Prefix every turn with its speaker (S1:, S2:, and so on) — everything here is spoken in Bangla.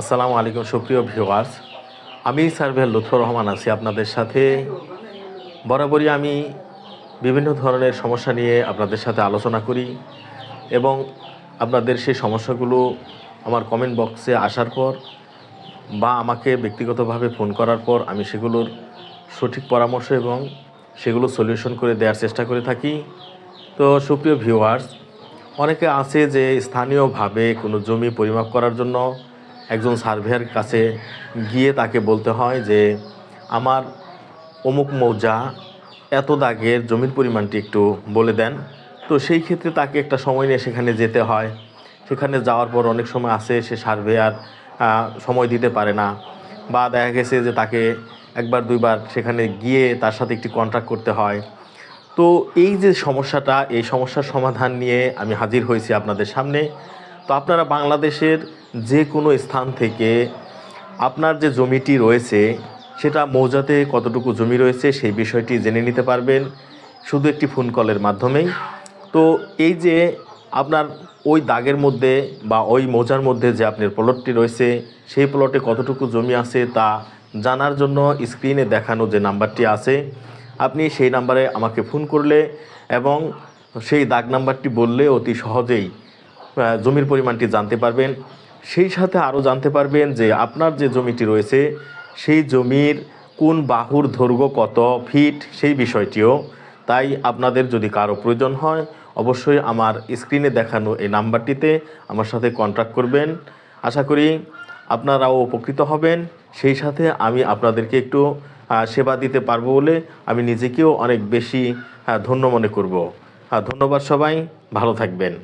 S1: আসসালামু আলাইকুম, সুপ্রিয় ভিউয়ার্স। আমি সার্ভেয়ার লুৎফর রহমান আছি আপনাদের সাথে। বরাবরই আমি বিভিন্ন ধরনের সমস্যা নিয়ে আপনাদের সাথে আলোচনা করি এবং আপনাদের সেই সমস্যাগুলো আমার কমেন্ট বক্সে আসার পর বা আমাকে ব্যক্তিগতভাবে ফোন করার পর আমি সেগুলোর সঠিক পরামর্শ এবং সেগুলো সলিউশন করে দেওয়ার চেষ্টা করে থাকি। তো সুপ্রিয় ভিউয়ার্স, অনেকে আছে যে স্থানীয়ভাবে কোনো জমি পরিমাপ করার জন্য একজন সার্ভেয়ার কাছে গিয়ে তাকে বলতে হয় যে, আমার অমুক মৌজা এত দাগের জমির পরিমাণটি একটু বলে দেন। তো সেই ক্ষেত্রে তাকে একটা সময় নিয়ে সেখানে যেতে হয়। সেখানে যাওয়ার পর অনেক সময় আসে সে সার্ভেয়ার সময় দিতে পারে না। বা দেখা গেছে যে তাকে একবার, দুইবার সেখানে গিয়ে তার সাথে একটি কন্ট্রাক্ট করতে হয়। তো এই যে সমস্যাটা, এই সমস্যার সমাধান নিয়ে আমি হাজির হয়েছি আপনাদের সামনে। তো আপনারা বাংলাদেশের যে কোনো স্থান থেকে আপনার যে জমিটি রয়েছে, সেটা মৌজাতে কতটুকু জমি রয়েছে, সেই বিষয়টি জেনে নিতে পারবেন। শুধু একটি ফোন কলের মাধ্যমেই। তো এই যে আপনার ওই দাগের মধ্যে বা ওই মৌজার মধ্যে যে আপনার প্লটটি রয়েছে, সেই প্লটে কতটুকু জমি আছে, তা জানার জন্য স্ক্রিনে দেখানো যে নাম্বারটি আছে, আপনি সেই নাম্বারে আমাকে ফোন করলে এবং সেই দাগ নাম্বারটি বললে অতি সহজেই জমির পরিমাণটি জানতে পারবেন। সেই সাথে আরও জানতে পারবেন যে আপনার যে জমিটি রয়েছে, সেই জমির কোন বাহুর দৈর্ঘ্য কত ফিট, সেই বিষয়টিও। তাই আপনাদের যদি কারও প্রয়োজন হয়, অবশ্যই আমার স্ক্রিনে দেখানো এই নাম্বারটিতে আমার সাথে কন্ট্যাক্ট করবেন। আশা করি আপনারাও উপকৃত হবেন। সেই সাথে আমি আপনাদেরকে একটু সেবা দিতে পারব বলে আমি নিজেকেও অনেক বেশি ধন্য মনে করব। ধন্যবাদ সবাই। ভালো থাকবেন।